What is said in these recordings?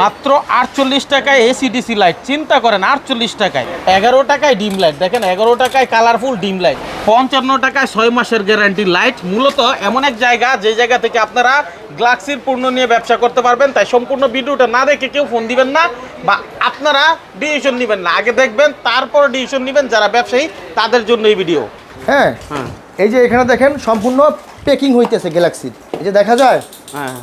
মাত্র আটচল্লিশ টাকায় এসিডিসি লাইট চিন্তা করেন আটচল্লিশ টাকায়। এগারো টাকায় ডিম লাইট দেখেন এগারো টাকায় কালারফুল ডিম লাইট পঞ্চান্ন টাকায় ছয় মাসের গ্যারান্টি লাইট মূলত এমন এক জায়গা যে জায়গা থেকে আপনারা গ্লাক্সির পণ্য নিয়ে ব্যবসা করতে পারবেন তাই সম্পূর্ণ ভিডিওটা না দেখে কেউ ফোন দিবেন না বা আপনারা ডিসিশন নেবেন না। আগে দেখবেন তারপর ডিসিশন নেবেন যারা ব্যবসায়ী তাদের জন্য এই ভিডিও হ্যাঁ হ্যাঁ। এই যে এখানে দেখেন সম্পূর্ণ পেকিং হইতেছে গ্যালাক্সির এই যে দেখা যায়? হ্যাঁ।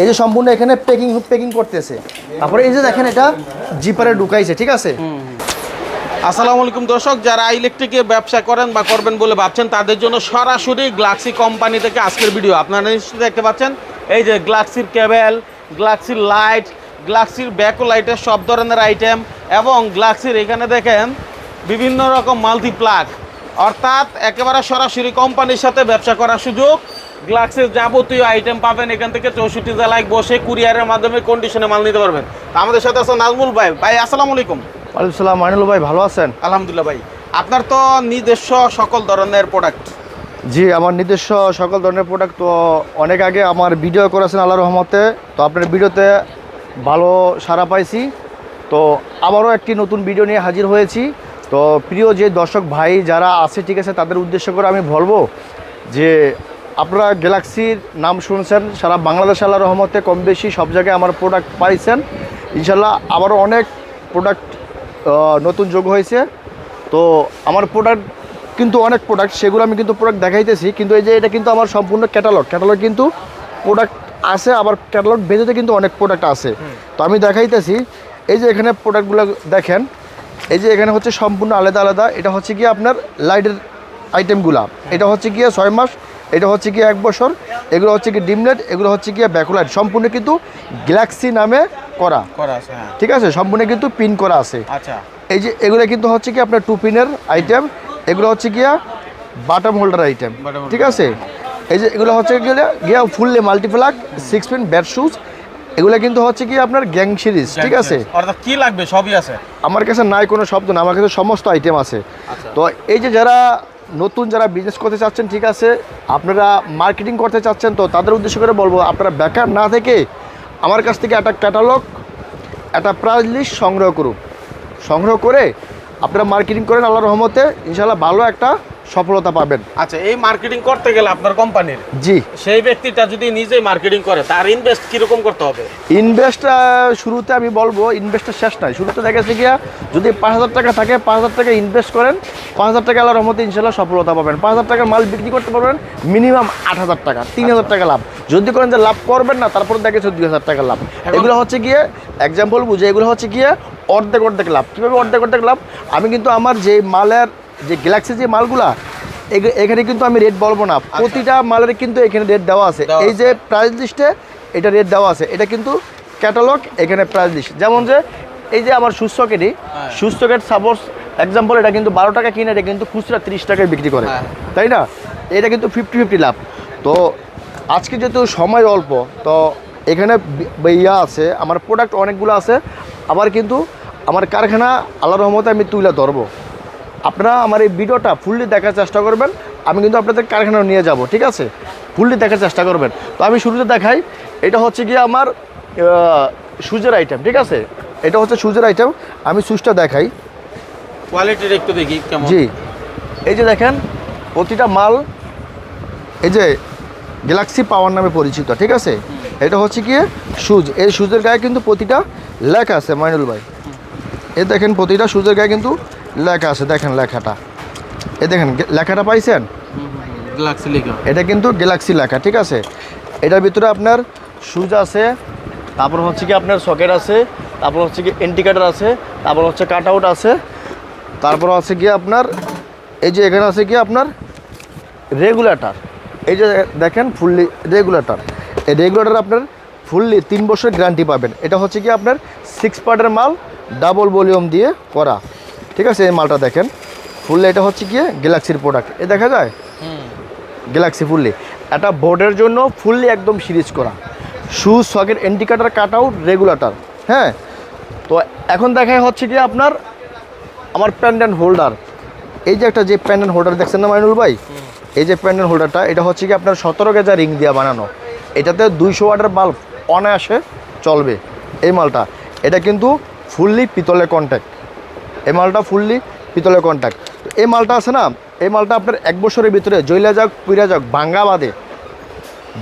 এই যে সম্পূর্ণ এখানে পেকিং পেকিং করতেছে। তারপরে এই যে দেখেন এটা জিপারে ঢুকাইছে, ঠিক আছে? আসসালামু আলাইকুম দর্শক, যারা ইলেকট্রিকের ব্যবসা করেন বা করবেন বলে ভাবছেন, তাদের জন্য সরাসরি গ্লাক্সি কোম্পানি থেকে আজকের ভিডিও আপনারা নিশ্চয়ই দেখতে পাচ্ছেন, এই যে গ্লাক্সির কেবেল গ্লাক্সির লাইট গ্লাক্সির ব্যাকো লাইটের সব ধরনের আইটেম এবং গ্লাক্সির এখানে দেখেন বিভিন্ন রকম মাল্টি প্লাগ অর্থাৎ একেবারে সরাসরি কোম্পানির সাথে ব্যবসা করার সুযোগ গ্লাক্সের যাবতীয় আইটেম পাবেন এখান থেকে চৌষট্টি জেলায় বসে কুরিয়ারের মাধ্যমে কন্ডিশনে মাল নিতে পারবেন। আমাদের সাথে আছে নাজমুল ভাই। ভাই আসসালামু আলাইকুম। ওয়ালাইকুম সালাম মাইনুল ভাই ভালো আছেন? আলহামদুলিল্লাহ ভাই। আপনার তো নিজস্ব সকল ধরনের প্রোডাক্ট জি আমার নিজস্ব সকল ধরনের প্রোডাক্ট তো অনেক আগে আমার ভিডিও করেছেন আল্লাহ রহমতে। তো আপনার ভিডিওতে ভালো সাড়া পাইছি। তো আবারও একটি নতুন ভিডিও নিয়ে হাজির হয়েছি। তো প্রিয় যে দর্শক ভাই যারা আছে ঠিক আছে তাদের উদ্দেশ্য করে আমি বলব যে আপনারা গ্যালাক্সির নাম শুনছেন সারা বাংলাদেশ আল্লাহ রহমতে কম বেশি সব জায়গায় আমার প্রোডাক্ট পাইছেন। ইনশাল্লাহ আবারও অনেক প্রোডাক্ট নতুন যোগ হয়েছে। তো আমার প্রোডাক্ট কিন্তু অনেক প্রোডাক্ট সেগুলো আমি কিন্তু প্রোডাক্ট দেখাইতেছি কিন্তু এই যে এটা কিন্তু আমার সম্পূর্ণ ক্যাটালগ ক্যাটালগ কিন্তু প্রোডাক্ট আছে আবার ক্যাটালগ ভেতরে কিন্তু অনেক প্রোডাক্ট আছে। তো আমি দেখাইতেছি এই যে এখানে প্রোডাক্টগুলো দেখেন এই যে এখানে হচ্ছে সম্পূর্ণ আলাদা আলাদা। এটা হচ্ছে কি আপনার লাইটের আইটেমগুলা এটা হচ্ছে গিয়ে ছয় মাস এটা হচ্ছে কি এক বছর এগুলো হচ্ছে কি ডিমলেট এগুলো হচ্ছে কি ব্যাকলাইট সম্পূর্ণ কিন্তু গ্যালাক্সি নামে করা। হ্যাঁ। ঠিক আছে? সম্পূর্ণ কিন্তু পিন করা আছে। আচ্ছা। এই যে এগুলো কিন্তু হচ্ছে কি আপনার টু পিনের আইটেম এগুলো হচ্ছে গিয়া বাটাম হোল্ডার আইটেম ঠিক আছে? এই যে এগুলো হচ্ছে গিয়ে গিয়া ফুললে মাল্টিপ্লাক সিক্স পিন ব্যাট শুজ এগুলো কিন্তু হচ্ছে কি আপনার গ্যাং সিরিজ ঠিক আছে? অর্থাৎ কি লাগবে? সবই আছে। আমার কাছে নাই কোনো শব্দ না আমার কাছে সমস্ত আইটেম আছে। আচ্ছা। তো এই যে যারা নতুন যারা বিজনেস করতে চাচ্ছেন, ঠিক আছে, আপনারা মার্কেটিং করতে চাচ্ছেন, তো তাদের উদ্দেশ্য করে বলব, আপনারা বেকার না থেকে আমার কাছ থেকে একটা ক্যাটালগ একটা প্রাইজ লিস্ট সংগ্রহ করুন। সংগ্রহ করে আপনারা মার্কেটিং করেন আল্লাহ রহমতে ইনশাল্লাহ ভালো একটা সফলতা পাবেন। আচ্ছা এই মার্কেটিং করতে গেলে আপনার কোম্পানির? জি। সেই ব্যক্তিটা যদি নিজেই মার্কেটিং করে তার ইনভেস্ট কীরকম করতে হবে? ইনভেস্ট শুরুতে আমি বলব ইনভেস্টের শেষ নাই। শুরুতে দেখা গেছে গিয়া যদি পাঁচ হাজার টাকা থাকে পাঁচ হাজার টাকা ইনভেস্ট করেন পাঁচ হাজার টাকা আল্লাহর রহমতে ইনশাল্লাহ সফলতা পাবেন। পাঁচ হাজার টাকার মাল বিক্রি করতে পারবেন মিনিমাম আট হাজার টাকা তিন হাজার টাকা লাভ। যদি করেন যে লাভ করবেন না তারপরে দেখা গেছে দুই হাজার টাকা লাভ। এগুলো হচ্ছে গিয়ে এক্সাম্পল বুঝে এগুলো হচ্ছে গিয়ে অর্ধেক অর্ধেক লাভ। কীভাবে অর্ধেক অর্ধেক লাভ? আমি কিন্তু আমার যে মালের যে গ্যালাক্সি যে মালগুলা এখানে কিন্তু আমি রেট বলব না। প্রতিটা মালের কিন্তু এখানে রেট দেওয়া আছে। এই যে প্রাইস লিস্টে এটা রেট দেওয়া আছে। এটা কিন্তু ক্যাটালগ এখানে প্রাইস লিস্ট যেমন যে এই যে আমার সুস্থ কেটি। সুস্থ কেট সাপোজ এক্সাম্পল এটা কিন্তু বারো টাকা কিনে এটা কিন্তু খুচরা তিরিশ টাকায় বিক্রি করে। হ্যাঁ। তাই না? এটা কিন্তু ফিফটি ফিফটি লাভ। তো আজকে যেহেতু সময় অল্প তো এখানে ইয়া আছে আমার প্রোডাক্ট অনেকগুলো আছে। আবার কিন্তু আমার কারখানা আল্লাহ রহমতে আমি তুলে ধরবো। আপনারা আমার এই ভিডিওটা ফুললি দেখার চেষ্টা করবেন আমি কিন্তু আপনাদের কারখানায় নিয়ে যাব ঠিক আছে? ফুললি দেখার চেষ্টা করবেন। তো আমি শুরুতে দেখাই এটা হচ্ছে গিয়ে আমার সুজের আইটেম ঠিক আছে? এটা হচ্ছে সুজের আইটেম আমি সুজটা দেখাই। কোয়ালিটির একটু দেখি কেমন। জি। এই যে দেখেন প্রতিটা মাল এই যে গ্যালাক্সি পাওয়ার নামে পরিচিত ঠিক আছে? এটা হচ্ছে কি সুজ এই সুজের গায়ে কিন্তু প্রতিটা লেখা আছে মাইনুল ভাই। এ দেখেন প্রতিটা সুজের গায়ে কিন্তু লেখা আছে দেখেন লেখাটা। এ দেখেন লেখাটা পাইছেন? গ্লাক্সি লিখা। এটা কিন্তু গ্যালাক্সি লেখা ঠিক আছে? এটার ভিতরে আপনার সুজ আছে তারপর হচ্ছে কি আপনার সকেট আছে তারপর হচ্ছে কি ইন্ডিকেটার আছে তারপর হচ্ছে কাট আউট আছে তারপর আছে কি আপনার এই যে এখানে আছে কি আপনার? রেগুলেটার এই যে দেখেন ফুললি রেগুলেটার এই রেগুলেটর আপনার ফুললি তিন বছর গ্যারান্টি পাবেন। এটা হচ্ছে কি আপনার সিক্স পার্টের মাল ডাবল ভলিউম দিয়ে করা। ঠিক আছে এই মালটা দেখেন। ফুললি এটা হচ্ছে গিয়ে গ্যালাক্সির প্রোডাক্ট এ দেখা যায়? হুম। Galaxy fully. একটা বোর্ডের জন্য ফুললি একদম সিরিজ করা। শু socket indicator cut out regulator হ্যাঁ? তো এখন দেখাই হচ্ছে কি আপনার আমার প্যান্ডেন্ট হোল্ডার এই যে একটা যে প্যান্ডেন্ট হোল্ডার দেখছেন না মাইনুল ভাই? এই যে প্যান্ডেন্ট হোল্ডারটা এটা হচ্ছে কি আপনার সতেরো গেজা রিং দিয়ে বানানো। এটাতে দুইশো ওয়াটের বাল্ব অনায়াসে চলবে এই মালটা। এটা কিন্তু ফুললি পিতলের কন্ট্যাক্ট এই মালটা ফুললি পিতলের কন্ট্যাক্ট এই মালটা আছে না, এই মালটা আপনার এক বছরের ভিতরে জৈলা যাক পুইরা যাক, ভাঙ্গা বাদে।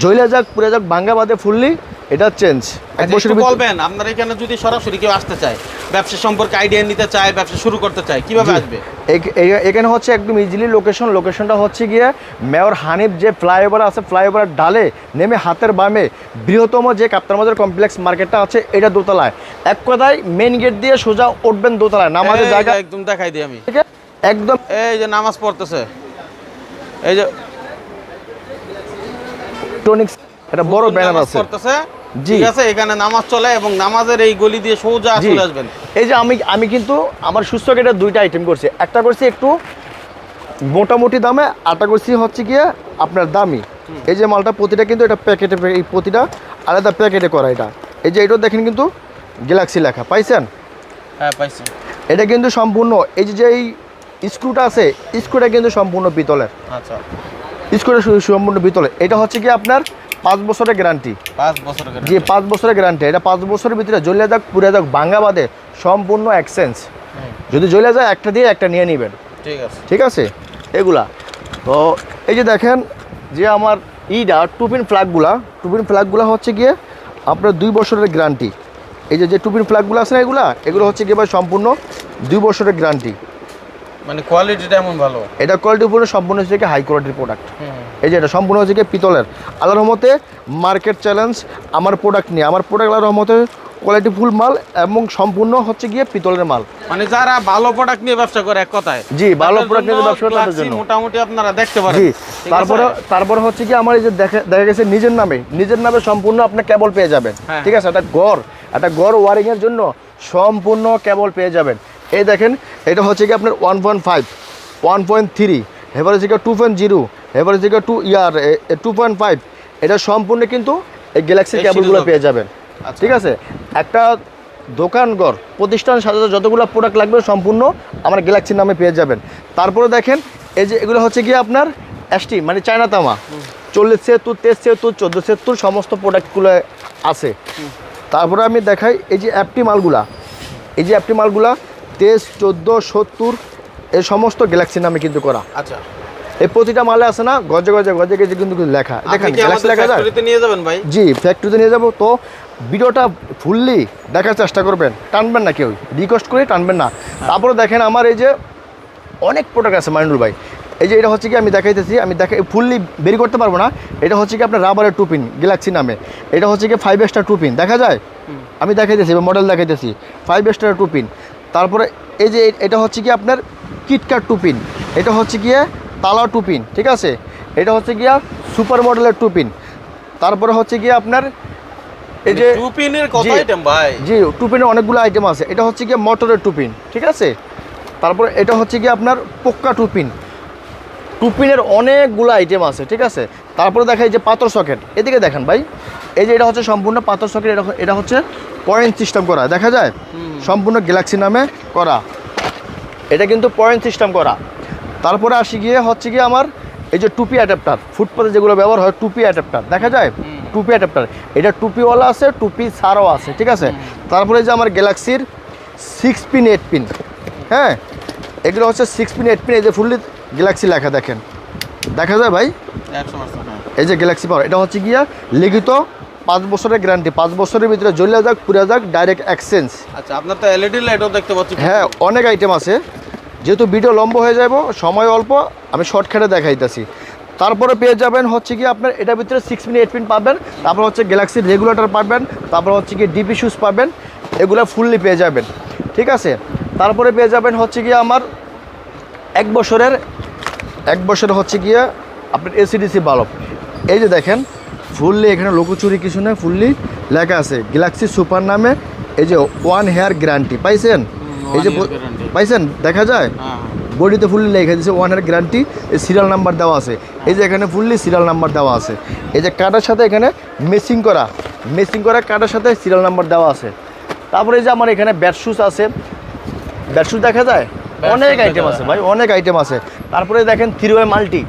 জৈলা যাক পুরা যাক, ভাঙ্গা বাদে ফুললি এটা চেঞ্জ এক আচ্ছা, একটু বছরের ভিতরে বলবেন আপনার এখানে যদি সরাসরি কেউ আসতে চায় ব্যবসা সম্পর্কে আইডিয়া নিতে চায় ব্যবসা শুরু করতে চায় কীভাবে আসবে? এখ- এখানে হচ্ছে একদম ইজিলি লোকেশন লোকেশনটা হচ্ছে গিয়ে মেয়র হানিফ যে ফ্লাইওভার আছে ফ্লাইওভার ডালে নেমে হাতের বামে বৃহত্তম যে কাপ্তারমাজার কমপ্লেক্স মার্কেটটা আছে এটা দোতলায়। এক কথায় মেন গেট দিয়ে সোজা উঠবেন দোতলায় নামাজের জায়গা একদম দেখাই দিই আমি। একদম এই যে নামাজ পড়তেছে। এই যে টনিক্স একটা বড় ব্যানার আছে। ঠিক আছে? এখানে নামাজ চলে এবং নামাজের এই গলি দিয়ে সোজা চলে আসবেন। এই যে আমি আমি কিন্তু আমার সুস্থ কেটের দুইটা আইটেম করছি। একটা করছি একটু মোটামুটি দামে আরটা করছি হচ্ছে গিয়ে আপনার দামি। এই যে মালটা প্রতিটা কিন্তু এটা প্যাকেটে এই প্রতিটা আলাদা প্যাকেটে করা এটা। এই যে এটা দেখেন কিন্তু গ্যালাক্সি লেখা। পাইছেন? হ্যাঁ পাইছি। এটা কিন্তু সম্পূর্ণ এই যে যে এই স্ক্রুটা আছে স্ক্রুটা কিন্তু সম্পূর্ণ পিতলের। আচ্ছা। স্ক্রুটা সম্পূর্ণ পিতলের। এটা হচ্ছে কি আপনার পাঁচ বছরের গ্যারান্টি পাঁচ বছর আগে যে পাঁচ বছরের গ্যারান্টি এটা পাঁচ বছরের ভিতরে জ্বলে যাক পুড়ে যাক ভাঙ্গা বাদে সম্পূর্ণ এক্সচেঞ্জ যদি জ্বলে যায় একটা দিয়ে একটা নিয়ে নেবেন। ঠিক আছে। ঠিক আছে? এগুলা। তো এই যে দেখেন যে আমার ইটা টুপিন ফ্ল্যাগগুলা টুপিন ফ্ল্যাগগুলা হচ্ছে গিয়ে আপনার দুই বছরের গ্যারান্টি এই যে যে টুপিন ফ্ল্যাগগুলো আছে না এগুলা এগুলো হচ্ছে গিয়ে ভাই সম্পূর্ণ দুই বছরের গ্যারান্টি মানে কোয়ালিটিটা এমন ভালো। এটা কোয়ালিটি উপরে সম্পূর্ণ হচ্ছে হাই কোয়ালিটির প্রোডাক্ট এই যে এটা সম্পূর্ণ হচ্ছে গিয়ে পিতলের। আল্লাহর রহমতে মার্কেট চ্যালেঞ্জ আমার প্রোডাক্ট নিয়ে আমার প্রোডাক্ট আল্লাহর রহমতে কোয়ালিটি ফুল মাল এবং সম্পূর্ণ হচ্ছে গিয়ে পিতলের মাল। মানে যারা ভালো প্রোডাক্ট নিয়ে ব্যবসা করে এক কথায়। জি, ভালো প্রোডাক্ট নিয়ে ব্যবসা করে জন্য। মোটামুটি আপনারা দেখতে পারেন। জি তারপরে তারপরে হচ্ছে কি আমার এই যে দেখা দেখা গেছে নিজের নামে নিজের নামে সম্পূর্ণ আপনি কেবল পেয়ে যাবেন। হ্যাঁ। ঠিক আছে একটা গড় একটা গড় ওয়ারিং এর জন্য সম্পূর্ণ কেবল পেয়ে যাবেন। এই দেখেন এটা হচ্ছে কি আপনার one point five one point three হচ্ছে টু পয়েন্ট জিরো হচ্ছে two year two point five এটা সম্পূর্ণ কিন্তু এই গ্যালাক্সি হবে। পেয়ে যাবেন। আচ্ছা। ঠিক আছে? একটা দোকানঘর প্রতিষ্ঠান সাথে যতগুলো প্রোডাক্ট লাগবে সম্পূর্ণ আমার গ্যালাক্সির নামে পেয়ে যাবেন। তারপরে দেখেন এই যে এগুলো হচ্ছে গিয়ে আপনার এসটি মানে চায়না তামা। চল্লিশ সেতুর তেইশ সেতুর চোদ্দ সেতুর সমস্ত প্রোডাক্টগুলো আছে। তারপরে আমি দেখাই এই যে অ্যাপটি মালগুলা। এই যে অ্যাপটি মালগুলা তেইশ চোদ্দ সত্তর এই সমস্ত গ্যালাক্সির নামে কিন্তু করা। আচ্ছা। এই প্রতিটা মালে আছে না গজে গজে গজে গজে কিন্তু লেখা। দেখেন গ্যালাক্সি লেখা যায়? নিয়ে যাবেন ভাই? জি ফ্যাক্টরিতে নিয়ে যাব। তো ভিডিওটা ফুললি দেখার চেষ্টা করবেন। টানবেন না কেউ রিকোয়েস্ট করে টানবেন না। তারপরে দেখেন আমার এই যে অনেক প্রোডাক্ট আছে মাইনুল ভাই। এই যে এটা হচ্ছে কি আমি দেখাইতেছি আমি দেখাই ফুললি বেরি করতে পারব না। এটা হচ্ছে কি আপনার রাবারের টুপিন গ্যালাক্সি নামে। এটা হচ্ছে কি ফাইভ স্টার টুপিন দেখা যায়? আমি দেখাইতেছি মডেল দেখাইতেছি। ফাইভ স্টার টুপিন তারপরে এই যে এটা হচ্ছে কি আপনার কিটকার টুপিন এটা হচ্ছে গিয়ে তালা টুপিন ঠিক আছে? এটা হচ্ছে গিয়া সুপার মডেলের টুপিন তারপরে হচ্ছে গিয়ে আপনার এই যে টুপিনের কত। আইটেম ভাই? জি টুপিনের অনেকগুলো আইটেম আছে। এটা হচ্ছে গিয়ে মটরের টুপিন ঠিক আছে? তারপরে এটা হচ্ছে গিয়ে আপনার পোক্কা টুপিন টুপিনের অনেকগুলো আইটেম আছে ঠিক আছে? তারপরে দেখাই যে পাথর সকেট এদিকে দেখেন ভাই এই যে এটা হচ্ছে সম্পূর্ণ পাথর সকেট এটা এটা হচ্ছে পয়েন্ট সিস্টেম করা দেখা যায়? সম্পূর্ণ গ্যালাক্সি নামে করা। এটা কিন্তু পয়েন্ট সিস্টেম করা। তারপরে আসি গিয়ে হচ্ছে গিয়ে আমার এই যে টুপি অ্যাডাপ্টার ফুটপাতে যেগুলো ব্যবহার হয় টুপি অ্যাডাপ্টার দেখা যায়? টুপি অ্যাডাপ্টার এটা টুপিওয়ালা আছে টুপি ছাড়াও আছে ঠিক আছে? তারপরে যে আমার গ্যালাক্সির সিক্স পিন এইট পিন হ্যাঁ? এগুলো হচ্ছে সিক্স পিন এইট পিন এই যে ফুললি গ্যালাক্সি লেখা দেখেন। দেখা যায় ভাই? হ্যাঁ। এই যে গ্যালাক্সি পাওয়ার এটা হচ্ছে গিয়া লিখিত পাঁচ বছরের গ্যারান্টি পাঁচ বছরের ভিতরে জ্বলে যাক পুরে যাক ডাইরেক্ট এক্সচেঞ্জ আচ্ছা আপনার তো এলইডি লাইটও দেখতে পাচ্ছি। হ্যাঁ অনেক আইটেম আছে। যেহেতু ভিডিও লম্বা হয়ে যাব সময় অল্প আমি শর্টকাটে দেখাইতেছি। তারপরে পেয়ে যাবেন হচ্ছে কি আপনার এটার ভিতরে সিক্স পিন এইট পিন পাবেন। তারপর হচ্ছে গ্যালাক্সির রেগুলেটর পাবেন। তারপর হচ্ছে কি ডিপি শুজ পাবেন। এগুলো ফুললি পেয়ে যাবেন। ঠিক আছে? তারপরে পেয়ে যাবেন হচ্ছে কি আমার এক বছরের এক বছর হচ্ছে গিয়ে আপনার এসিডিসি বাল্ব। এই যে দেখেন ফুললি এখানে লোকচুরি কিছু নেই ফুললি লেখা আছে গ্যালাক্সি সুপার নামে এই যে ওয়ান হেয়ার গ্যারান্টি পাইছেন? এই যে। পাইছেন? দেখা যায়? হ্যাঁ বডিতে ফুললি লেখা দিয়েছে ওয়ান হেয়ার গ্যারান্টি এই সিরিয়াল নাম্বার দেওয়া আছে। এই যে এখানে ফুললি সিরিয়াল নাম্বার দেওয়া আছে। এই যে কাটার সাথে এখানে মেসিং করা মেসিং করা কাটার সাথে সিরিয়াল নাম্বার দেওয়া আছে। তারপরে এই যে আমার এখানে ব্যাট শুজ আছে। ব্যাট শুজ দেখা যায়? অনেক আইটেম আছে ভাই অনেক আইটেম আছে। তারপরে দেখেন থ্রি ওয়ে মাল্টি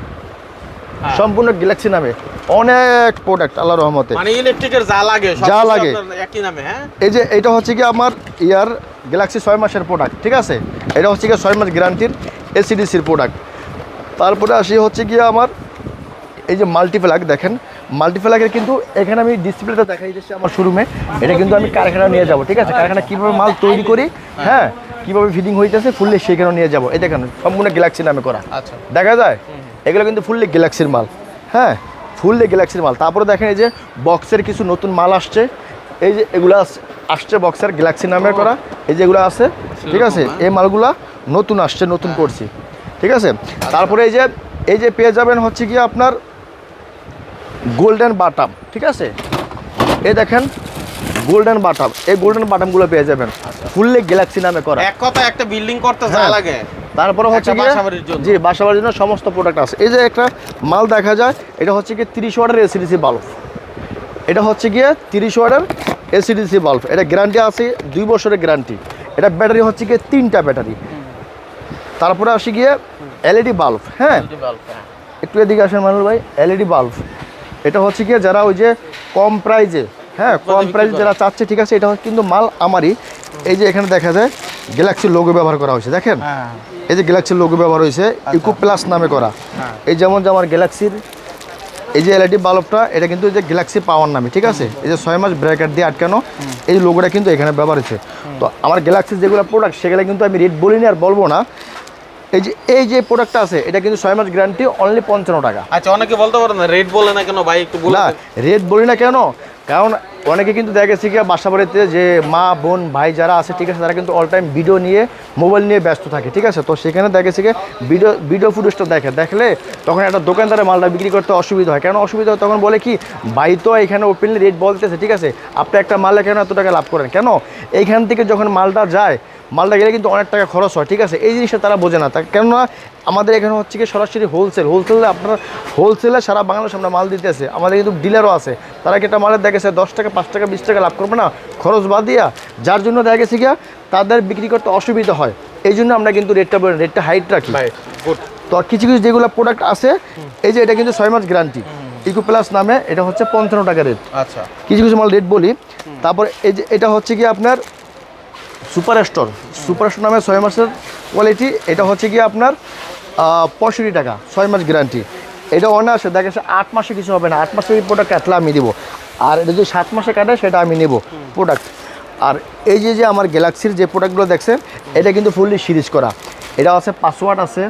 সম্পূর্ণ গ্যালাক্সি নামে। অনেক প্রোডাক্ট আল্লাহ রহমতে। মানে ইলেকট্রিকের যা লাগে সব যা লাগে। একই নামে হ্যাঁ? এই যে এটা হচ্ছে কি আমার ইয়ার গ্যালাক্সি ছয় মাসের প্রোডাক্ট ঠিক আছে? এটা হচ্ছে কি ছয় মাস গ্যারান্টির এসিডিসির প্রোডাক্ট তারপরে আসি হচ্ছে গিয়ে আমার এই যে মাল্টিপ্লাগ দেখেন। মাল্টিপ্লাগের কিন্তু এখানে আমি ডিসপ্লেটা দেখাই দিচ্ছি আমার শোরুমে এটা কিন্তু আমি কারখানা নিয়ে যাব ঠিক আছে? কারখানা কীভাবে মাল তৈরি করি হ্যাঁ? কীভাবে ফিটিং হইতেছে ফুললি সেখানে নিয়ে যাব। এই দেখেন সম্পূর্ণ গ্যালাক্সি নামে করা। আচ্ছা। দেখা যায়? এগুলো কিন্তু ফুললি গ্যালাক্সির মাল। হ্যাঁ ফুললি গ্যালাক্সির মাল। তারপরে দেখেন এই যে বক্সের কিছু নতুন মাল আসছে। এই যে এগুলো আসছে বক্সের গ্যালাক্সি নামে করা। এই যে এগুলো আছে ঠিক আছে? সেরকম, এই মালগুলা নতুন আসছে নতুন করছি। ঠিক আছে? তারপরে এই যে এই যে পেয়ে যাবেন হচ্ছে কি আপনার গোল্ডেন বাটাম ঠিক আছে? এই দেখেন গোল্ডেন বাটাম এই গোল্ডেন বাটামগুলো পেয়ে যাবেন। ফুললে গ্যালাক্সি নামে করা। এক কথা একটা বিল্ডিং করতে যা হ্যাঁ। লাগে। তারপরে হচ্ছে। জি বাসাবাড়ির জন্য সমস্ত প্রোডাক্ট আছে। এই যে একটা মাল দেখা যায় এটা হচ্ছে গিয়ে তিরিশ ওয়াটের এসিডিসি বাল্ব এটা হচ্ছে গিয়ে তিরিশ ওয়াটের এসিডিসি বাল্ব এটা গ্যারান্টি আছে দুই বছরের গ্যারান্টি এটা ব্যাটারি হচ্ছে গিয়ে তিনটা ব্যাটারি তারপরে আসি গিয়ে এলইডি বাল্ব হ্যাঁ। একটু এদিকে আসেন মানুষ ভাই। এলইডি বাল্ব এটা হচ্ছে গিয়ে যারা ওই যে কম প্রাইজে হ্যাঁ কম করে। যারা চাচ্ছে ঠিক আছে এটা কিন্তু মাল আমারই। এই যে এখানে দেখা যায় গ্যালাক্সি লোগো ব্যবহার করা হয়েছে দেখেন? হ্যাঁ। এই যে গ্যালাক্সির লোগো ব্যবহার হয়েছে ইকো প্লাস নামে করা। হ্যাঁ। এই যেমন যে আমার গ্যালাক্সির এই যে এলইডি বাল্বটা এটা কিন্তু এই যে গ্যালাক্সি পাওয়ার নামে ঠিক আছে? এই যে ছয় মাস ব্র্যাকেট দিয়ে আটকানো এই লোগোটা কিন্তু এখানে ব্যবহার হয়েছে। তো আমার গ্যালাক্সির যেগুলো প্রোডাক্ট সেগুলো কিন্তু আমি রেট বলিনি আর বলব না। এই যে এই যে প্রোডাক্টটা আছে এটা কিন্তু ছয় মাস গ্যারান্টি অনলি পঞ্চান্ন টাকা। আচ্ছা অনেকে বলতে পারেন রেট বলে না কেন ভাই একটু বলে না রেট বলি না কেন কারণ অনেকে কিন্তু দেখা গেছে কি বাসা বাড়িতে যে মা, বোন, ভাই যারা আছে, ঠিক আছে, তারা কিন্তু অল টাইম ভিডিও নিয়ে মোবাইল নিয়ে ব্যস্ত থাকে, ঠিক আছে? তো সেখানে দেখা গেছে কি ভিডিও ভিডিও ফুটেজটা দেখে, দেখলে তখন একটা দোকানদারে মালটা বিক্রি করতে অসুবিধা হয়। কেন অসুবিধা হয়, তখন বলে কি, ভাই তো এখানে ওপেনলি রেট বলতেছে, ঠিক আছে? আপনি একটা মালে কেন এত টাকা লাভ করেন, কেন? এইখান থেকে যখন মালটা যায় মালটা গেলে কিন্তু অনেক টাকা খরচ হয় ঠিক আছে? এই জিনিসটা তারা বোঝে না। তা কেননা আমাদের এখানে হচ্ছে কি সরাসরি হোলসেল হোলসেলে আপনার হোলসেলে সারা বাংলাদেশ আমরা মাল দিতেছে। আমাদের কিন্তু ডিলারও আছে। তারা কি একটা মালের দেখেছে দশ টাকা পাঁচ টাকা বিশ টাকা লাভ করবে না? খরচ বাদ দিয়া যার জন্য দেখা গেছে গিয়া তাদের বিক্রি করতে অসুবিধা হয়। এই জন্য আমরা কিন্তু রেটটা বলি রেটটা হাইট রাখি। তো কিছু কিছু যেগুলো প্রোডাক্ট আছে এই যে এটা কিন্তু ছয় মাস গ্যারান্টি ইকো প্লাস নামে এটা হচ্ছে পঞ্চান্ন টাকা রেট আচ্ছা। কিছু কিছু মাল রেট বলি। তারপর এই যে এটা হচ্ছে কি আপনার সুপার স্টোর সুপার স্টোর নামে ছয় মাসের কোয়ালিটি এটা হচ্ছে কি আপনার পঁয়ষট্টি টাকা ছয় মাস গ্যারান্টি এটা অনায়াসে দেখা যাচ্ছে আট মাসে কিছু হবে না আট মাসে প্রোডাক্ট কাটলে আমি দেবো আর এটা যদি সাত মাসে কাটে সেটা আমি নেব প্রোডাক্ট আর এই যে যে আমার গ্যালাক্সির যে প্রোডাক্টগুলো দেখছেন এটা কিন্তু ফুললি সিরিজ করা। এটা আছে পাঁচ ওয়াট আছে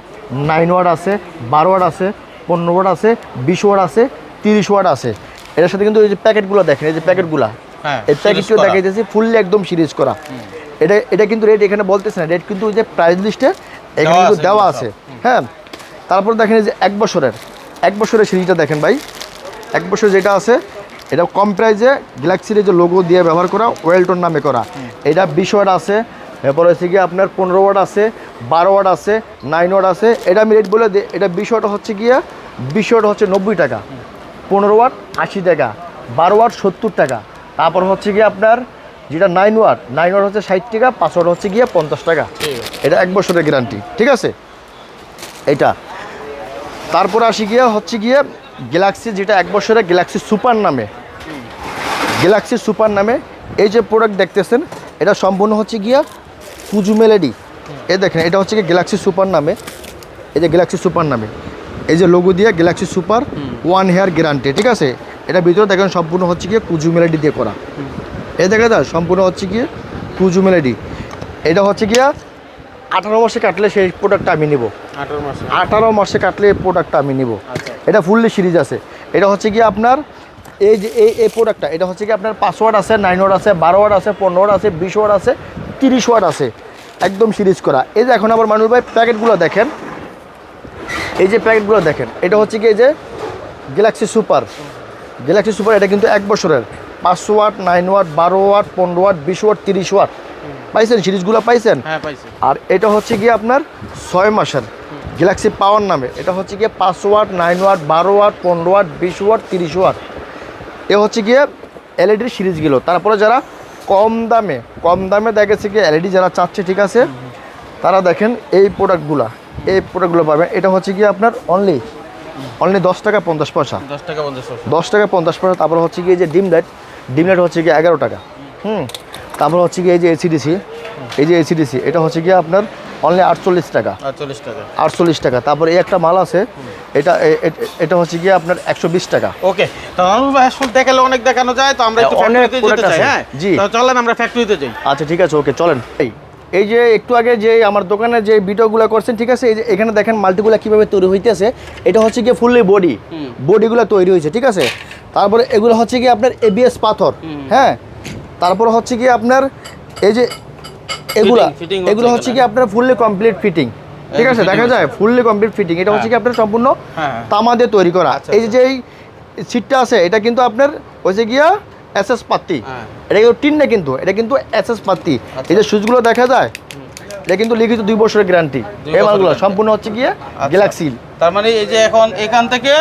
নাইন ওয়ার্ড আছে বারো ওয়ার্ড আছে পনেরো ওয়ার্ড আছে বিশ ওয়াট আছে তিরিশ ওয়াট আছে। এটার সাথে কিন্তু এই যে প্যাকেটগুলো দেখেন এই যে প্যাকেটগুলো হ্যাঁ, এই প্যাকেটগুলো। দেখাইতেছি ফুললি একদম সিরিজ করা। এটা এটা কিন্তু রেট এখানে বলতেছে না রেট কিন্তু ওই যে প্রাইস লিস্টে এখানে দেওয়া কিন্তু আছে দেওয়া আছে। হ্যাঁ তারপর দেখেন এই যে এক বছরের এক বছরের সিরিজটা দেখেন ভাই। এক বছর যেটা আছে এটা কম প্রাইজে গ্যালাক্সির যে লোগো দিয়ে ব্যবহার করা ওয়েলটন নামে করা। এটা বিশ ওয়াট আছে এরপর হচ্ছে গিয়ে আপনার পনেরো ওয়াট আছে বারো ওয়াট আছে নাইন ওয়াট আছে। এটা আমি রেট বলে দিই এটা বিশ ওয়াট হচ্ছে গিয়ে বিশ ওয়াট হচ্ছে নব্বই টাকা। পনেরো ওয়াট আশি টাকা বারো ওয়াট সত্তর টাকা। তারপর হচ্ছে গিয়ে আপনার যেটা নাইন ওয়াট নাইন ওয়াট হচ্ছে ষাট টাকা পাঁচ ওয়াট হচ্ছে গিয়ে পঞ্চাশ টাকা। এটা এক বছরের গ্যারান্টি ঠিক আছে? এটা। তারপর আসি গিয়ে হচ্ছে গিয়ে গ্যালাক্সি যেটা এক বছরের গ্যালাক্সি সুপার নামে। গ্যালাক্সি সুপার নামে। এই যে প্রোডাক্ট দেখতেছেন এটা সম্পূর্ণ হচ্ছে গিয়া কুজু মেলেডি এ দেখেন এটা হচ্ছে গিয়ে গ্যালাক্সি সুপার নামে। এই যে গ্যালাক্সি সুপার নামে। এই যে লোগো দিয়ে Galaxy super one year guarantee ঠিক আছে? এটা ভিতরে দেখেন সম্পূর্ণ হচ্ছে গিয়ে কুজু মেলেডি দিয়ে করা। এই দেখা যায় সম্পূর্ণ হচ্ছে কি কুজু মেলেডি। এটা হচ্ছে গিয়া আঠারো মাসে কাটলে সেই প্রোডাক্টটা আমি নেব। আঠারো মাসে। আঠারো মাসে কাটলে এই প্রোডাক্টটা আমি নিব। আচ্ছা। এটা ফুললি সিরিজ আছে। এটা হচ্ছে কি আপনার এই যে এই এই প্রোডাক্টটা এটা হচ্ছে কি আপনার পাঁচ ওয়াট আছে নাইন ওয়াট আছে বারো ওয়াট আছে পনেরো ওয়াট আছে বিশ ওয়াট আছে তিরিশ ওয়াট আছে। একদম সিরিজ করা। এই যে এখন আবার মানুষ ভাই প্যাকেটগুলো দেখেন। এই যে প্যাকেটগুলো দেখেন এটা হচ্ছে কি এই যে গ্যালাক্সি সুপার গ্যালাক্সি সুপার এটা কিন্তু এক বছরের। পাঁচ ওয়াট নাইন ওয়াট বারো ওয়াট পনেরো ওয়াট বিশ ওয়াট তিরিশ ওয়াট। পাইছেন? সিরিজগুলো পাইছেন? হ্যাঁ আর এটা হচ্ছে গিয়ে আপনার ছয় মাসের গ্যালাক্সি পাওয়ার নামে। এটা হচ্ছে গিয়ে পাঁচ ওয়াট নাইন ওয়াট বারো ওয়াট পনেরো ওয়াট বিশ ওয়াট তিরিশ ওয়াট। এ হচ্ছে গিয়ে এলইডির সিরিজগুলো। তারপরে যারা কম দামে কম দামে দেখেছে কি এলইডি যারা চাচ্ছে ঠিক আছে? তারা দেখেন এই প্রোডাক্টগুলা এই প্রোডাক্টগুলো পাবেন। এটা হচ্ছে গিয়ে আপনার অনলি অনলি দশ টাকা পঞ্চাশ পয়সা। দশ টাকা পঞ্চাশ পয়সা। দশ টাকা পঞ্চাশ পয়সা। তারপর হচ্ছে গিয়ে যে ডিম লাইট ডিম লাইট হচ্ছে গিয়ে এগারো টাকা। হুম তারপর হচ্ছে গিয়ে এই যে এসিডিসি এই যে এসিডিসি এটা হচ্ছে গিয়ে আপনার অনলি আটচল্লিশ টাকা। আটচল্লিশ টাকা। আটচল্লিশ টাকা। তারপর এই একটা মাল আছে এটা এটা হচ্ছে গিয়ে আপনার একশো বিশ টাকা। ওকে তো ভাই আসলে দেখালে অনেক দেখানো যায় তো আমরা একটু অনেক ফ্যাক্টরিতে যেতে চাই হ্যাঁ? জি। তো চলেন আমরা ফ্যাক্টরিতে যাই। আচ্ছা ঠিক আছে ওকে চলেন। এই এই যে একটু আগে যে আমার দোকানে যে ভিডিওগুলো করছেন ঠিক আছে এই যে এখানে দেখেন মাল্টিগুলো কীভাবে তৈরি হইতেছে এটা হচ্ছে গিয়ে ফুললি বডি। বডিগুলো তৈরি হয়েছে ঠিক আছে? তারপরে এগুলো হচ্ছে কি আপনার এবিএস পাথর হ্যাঁ? তারপর হচ্ছে কি আপনার এই যে এগুলা এগুলো হচ্ছে কি আপনার ফুললি কমপ্লিট ফিটিং ঠিক আছে? দেখা যায় ফুললি কমপ্লিট ফিটিং এটা হচ্ছে কি আপনার সম্পূর্ণ হ্যাঁ, হ্যাঁ। তামা দিয়ে তৈরি করা। আচ্ছা, এই যে এই সিটটা আছে এটা কিন্তু আপনার হচ্ছে গিয়া এসএস পাত্তি হ্যাঁ। এটা কিন্তু টিন না কিন্তু এটা কিন্তু এসএস পাত্তি এই যে সুইচগুলো দেখা যায় এটা কিন্তু লিখিত দুই বছরের গ্যারান্টি এই মালগুলো সম্পূর্ণ হচ্ছে গিয়ে গ্যালাক্সি তার মানে এই যে এখন এখান থেকে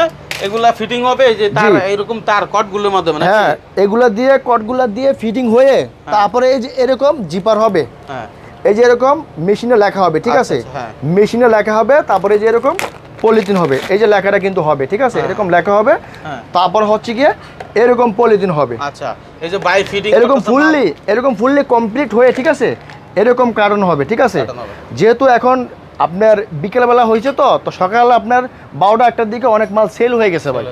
এগুলা ফিটিং হবে এই যে তার জি। এইরকম তার কটগুলোর মাধ্যমে? হ্যাঁ এগুলা দিয়ে কটগুলা দিয়ে ফিটিং হয়ে তারপরে এই যে এরকম জিপার হবে। হ্যাঁ। এই যে এরকম মেশিনে লেখা হবে ঠিক আচ্ছা, আছে? আচ্ছা, হ্যাঁ। মেশিনে লেখা হবে তারপরে যে এরকম পলিথিন হবে। এই যে লেখাটা কিন্তু হবে ঠিক আছে? এরকম লেখা হবে। হ্যাঁ। তারপর হচ্ছে গিয়ে এরকম পলিথিন হবে। আচ্ছা এই যে বাই ফিটিং এরকম ফুললি এরকম ফুললি কমপ্লিট হয়ে ঠিক আছে? এরকম কারণ হবে ঠিক আছে? যেহেতু এখন আপনার বিকেলবেলা হয়েছে তো তো সকাল আপনার বারোটা একটার দিকে অনেক মাল সেল হয়ে গেছে ভাই।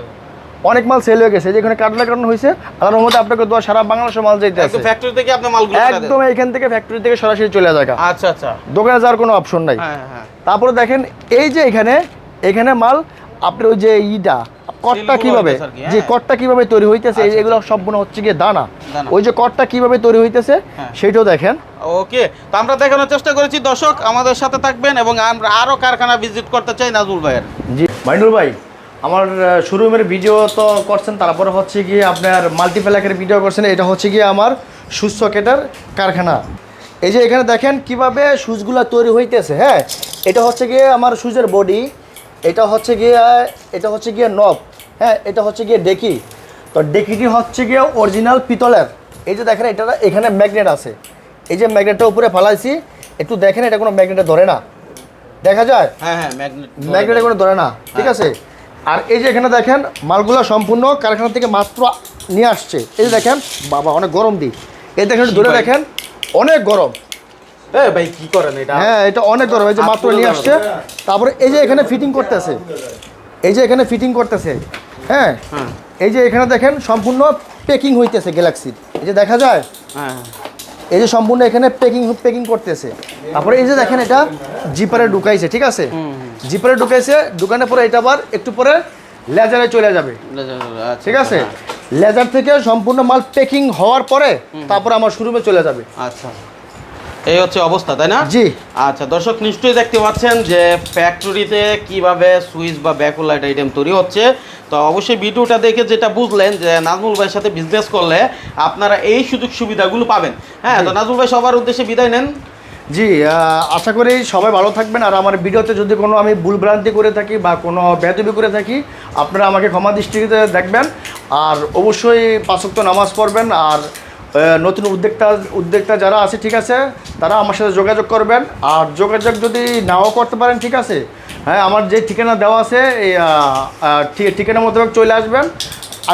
অনেক মাল সেল হয়ে গেছে যেখানে কাটলা কারণ হয়েছে আল্লাহর মধ্যে আপনাকে দোয়া সারা বাংলাদেশের মাল যাইতে আছে। একদম ফ্যাক্টরি থেকে আপনি মালগুলো একদম এখান থেকে ফ্যাক্টরি থেকে সরাসরি চলে যায় আচ্ছা আচ্ছা। দোকানে যাওয়ার কোনো অপশন নাই। হ্যাঁ হ্যাঁ। তারপরে দেখেন এই যে এখানে এখানে মাল আপনার ওই যে ইটা কটটা কীভাবে? যে হ্যাঁ। কটটা কীভাবে তৈরি হইতেছে? এই আচ্ছা, এগুলো সম্পূর্ণ হচ্ছে গিয়ে দানা। ওই যে কটটা কীভাবে তৈরি হইতেছে হ্যাঁ। সেটাও দেখেন। ওকে তো আমরা দেখানোর চেষ্টা করেছি। দর্শক আমাদের সাথে থাকবেন এবং আমরা আরও কারখানা ভিজিট করতে চাই নাজমুল ভাইয়ের। জি। মাইনুল ভাই আমার শোরুমের ভিডিও তো করছেন তারপরে হচ্ছে গিয়ে আপনার মাল্টিপ্যালাকের ভিডিও করছেন এটা হচ্ছে গিয়ে আমার সুজ সকেটের কারখানা। এই যে এখানে দেখেন কীভাবে সুজগুলো তৈরি হইতেছে হ্যাঁ? এটা হচ্ছে গিয়ে আমার সুজের বডি এটা হচ্ছে গিয়ে এটা হচ্ছে গিয়ে নব হ্যাঁ এটা হচ্ছে গিয়ে ডেকি। তো ডেকিটি হচ্ছে গিয়ে অরিজিনাল পিতলের। এই যে দেখেন এটা এখানে ম্যাগনেট আছে। এই যে ম্যাগনেটটা উপরে ফালাইছি একটু দেখেন এটা কোনো ম্যাগনেটে ধরে না। দেখা যায়? হ্যাঁ হ্যাঁ ম্যাগনেট ম্যাগনেটে কোনো ধরে না ঠিক আছে? আর এই যে এখানে দেখেন মালগুলো সম্পূর্ণ কারখানা থেকে মাত্র নিয়ে আসছে। এই যে দেখেন বাবা অনেক গরম দিই এই দেখেন ধরে দেখেন অনেক গরম। ভাই কি করেন এটা? হ্যাঁ এটা অনেক এই যে মাত্র নিয়ে আসছে। তারপরে এই যে এখানে ফিটিং করতেছে। এই যে এখানে ফিটিং করতেছে। হ্যাঁ? হ্যাঁ। এই যে এখানে দেখেন সম্পূর্ণ হইতেছে গ্যালাক্সির এই যে দেখা যায়? হ্যাঁ। এই যে সম্পূর্ণ এখানে করতেছে। তারপরে এই যে দেখেন এটা জিপারে ঢুকাইছে ঠিক আছে? জিপারে ঢুকাইছে ঢুকানোর পরে এটা আবার একটু পরে লেজারে চলে যাবে। আচ্ছা, ঠিক আছে? লেজার থেকে সম্পূর্ণ মাল পেকিং হওয়ার পরে তারপর আমার শোরুমে চলে যাবে। আচ্ছা। এই হচ্ছে অবস্থা তাই না? জি। আচ্ছা দর্শক নিশ্চয়ই দেখতে পাচ্ছেন যে ফ্যাক্টরিতে কীভাবে সুইচ বা ব্যাকলাইট আইটেম তৈরি হচ্ছে। তো অবশ্যই ভিডিওটা দেখে যেটা বুঝলেন যে নাজমুল ভাইয়ের সাথে বিজনেস করলে আপনারা এই সুযোগ সুবিধাগুলো পাবেন। হ্যাঁ তো নাজমুল ভাই সবার উদ্দেশ্যে বিদায় নেন। জি আশা করি সবাই ভালো থাকবেন। আর আমার ভিডিওতে যদি কোনো আমি ভুলভ্রান্তি করে থাকি বা কোনো বেদবি করে থাকি আপনারা আমাকে ক্ষমা দৃষ্টিতে দেখবেন। আর অবশ্যই পাঁচক্ত নামাজ পড়বেন। আর নতুন উদ্যোক্তা উদ্যোক্তা যারা আছে, ঠিক আছে, তারা আমার সাথে যোগাযোগ করবেন। আর যোগাযোগ যদি নাও করতে পারেন, ঠিক আছে হ্যাঁ আমার যে ঠিকানা দেওয়া আছে ঠিকানা মোতাবেক চলে আসবেন।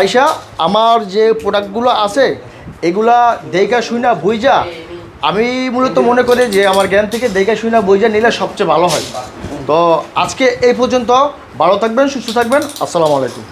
আইসা, আমার যে প্রোডাক্টগুলো আছে, এগুলা দেখা শুনা বুঝা আমি মূলত মনে করি যে আমার জ্ঞান থেকে দেখে শুনে বইজা নিলে সবচেয়ে ভালো হয়। তো আজকে এই পর্যন্ত, ভালো থাকবেন, সুস্থ থাকবেন, আসসালামু আলাইকুম।